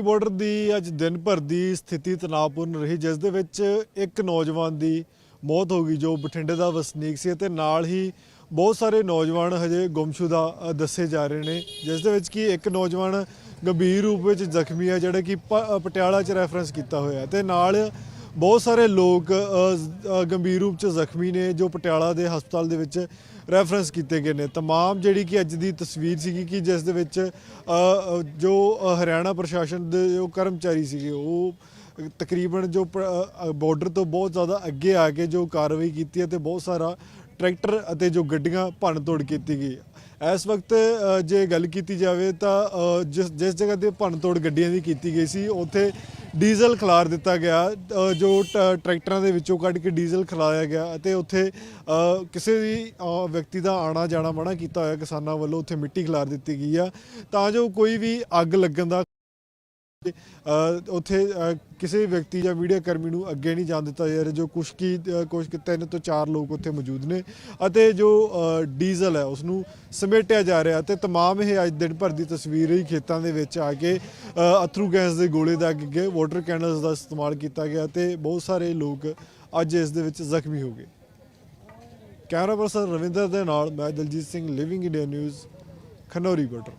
Border ਦੀ ਅੱਜ ਦਿਨ ਭਰ ਦੀ ਸਥਿਤੀ ਤਣਾਅਪੂਰਨ ਰਹੀ, ਜਿਸ ਦੇ ਵਿੱਚ ਇੱਕ ਨੌਜਵਾਨ ਦੀ ਮੌਤ ਹੋ ਗਈ, ਜੋ ਬਠਿੰਡੇ ਦਾ ਵਸਨੀਕ ਸੀ ਅਤੇ ਨਾਲ ਹੀ ਬਹੁਤ ਸਾਰੇ ਨੌਜਵਾਨ ਹਜੇ ਗੁੰਮਸ਼ੁਦਾ ਦੱਸੇ ਜਾ ਰਹੇ ਨੇ, ਜਿਸ ਦੇ ਵਿੱਚ ਕਿ ਇੱਕ ਨੌਜਵਾਨ ਗੰਭੀਰ ਰੂਪ ਵਿੱਚ ਜ਼ਖਮੀ ਹੈ, ਜਿਹੜਾ ਕਿ ਪਟਿਆਲਾ 'ਚ ਰੈਫਰੈਂਸ ਕੀਤਾ ਹੋਇਆ ਹੈ ਤੇ ਨਾਲ ਬਹੁਤ ਸਾਰੇ ਲੋਕ ਅ, ਜ਼- ਅ, ਗੰਭੀਰ ਰੂਪ 'ਚ ਜ਼ਖਮੀ ਨੇ ਜੋ ਪਟਿਆਲਾ ਦੇ ਹਸਪਤਾਲ ਦੇ ਵਿੱਚ ਰੈਫਰੈਂਸ ਕੀਤੇ ਗਏ ਨੇ तमाम ਜਿਹੜੀ ਕਿ ਅੱਜ ਦੀ ਤਸਵੀਰ ਸੀਗੀ ਕਿ ਜਿਸ ਦੇ ਵਿੱਚ ਅ, ਅ, ਜੋ ਅ, ਹਰਿਆਣਾ ਪ੍ਰਸ਼ਾਸਨ ਦੇ ਜੋ ਕਰਮਚਾਰੀ ਸੀਗੇ ਉਹ ਤਕਰੀਬਨ ਜੋ ਬਾਰਡਰ ਤੋਂ ਬਹੁਤ ਜ਼ਿਆਦਾ ਅੱਗੇ ਆ ਕੇ ਜੋ ਕਾਰਵਾਈ ਕੀਤੀ ਹੈ ਤੇ ਬਹੁਤ ਸਾਰਾ ਟਰੈਕਟਰ ਅਤੇ ਜੋ ਗੱਡੀਆਂ ਭੰਨ ਤੋੜ ਕੀਤੀ ਗਈ ਇਸ ਵਕਤ ਅ, ਜੇ ਗੱਲ ਕੀਤੀ ਜਾਵੇ ਤਾਂ ਅ, ਜਿਸ ਜਿਸ ਜਗ੍ਹਾ ਤੇ ਭੰਨ ਤੋੜ ਗੱਡੀਆਂ ਦੀ ਕੀਤੀ ਗਈ ਸੀ ਉੱਥੇ ਡੀਜ਼ਲ ਖਿਲਾਰ ਦਿੱਤਾ ਗਿਆ ਜੋ ਟ- ਟਰੈਕਟਰਾਂ ਦੇ ਵਿੱਚੋਂ ਕੱਢ ਕੇ ਡੀਜ਼ਲ ਖਿਲਾਇਆ ਗਿਆ ਅਤੇ ਉੱਥੇ ਕਿਸੇ ਵੀ ਵਿਅਕਤੀ ਦਾ ਆਣਾ ਜਾਣਾ ਮਨਾ ਕੀਤਾ ਹੋਇਆ ਕਿਸਾਨਾਂ ਵੱਲੋਂ ਉੱਥੇ ਮਿੱਟੀ ਖਿਲਾਰ ਦਿੱਤੀ ਗਈ ਆ। ਤਾਂ ਜੋ ਕੋਈ ਵੀ ਅੱਗ ਲੱਗਣ ਦਾ ਉੱਥੇ ਅ, ਕਿਸੇ ਵਿਅਕਤੀ ਜਾਂ ਮੀਡੀਆ ਕਰਮੀ ਨੂੰ ਅੱਗੇ ਨਹੀਂ ਜਾਣ ਦਿੱਤਾ ਜਾ ਰਿਹਾ ਜੋ ਕੁਛ ਕੀ ਅ, ਕੁਛ ਕੁ ਤਿੰਨ ਤੋਂ ਚਾਰ ਲੋਕ ਉੱਥੇ ਮੌਜੂਦ ਨੇ ਅਤੇ ਜੋ ਅ, ਡੀਜ਼ਲ ਹੈ ਉਸ ਨੂੰ ਸਮੇਟਿਆ ਜਾ ਰਿਹਾ ਤੇ तमाम ਇਹ ਅੱਜ ਦਿਨ ਭਰ ਦੀ ਤਸਵੀਰ ਹੀ ਖੇਤਾਂ ਦੇ ਵਿੱਚ ਆ ਕੇ ਅ, ਅਥਰੂ ਗੈਸ ਦੇ ਗੋਲੇ ਦਾ ਅੱਗੇ ਵਾਟਰ ਕੈਨਨਸ ਦਾ ਇਸਤੇਮਾਲ ਕੀਤਾ ਗਿਆ ਤੇ ਬਹੁਤ ਸਾਰੇ ਲੋਕ ਅੱਜ ਇਸ ਦੇ ਵਿੱਚ ਜ਼ਖਮੀ ਹੋ ਗਏ ਕੈਮਰਾ ਪਰਸਨ ਰਵਿੰਦਰ ਦੇ ਨਾਲ ਮੈਂ Daljit Singh living India news Khanauri border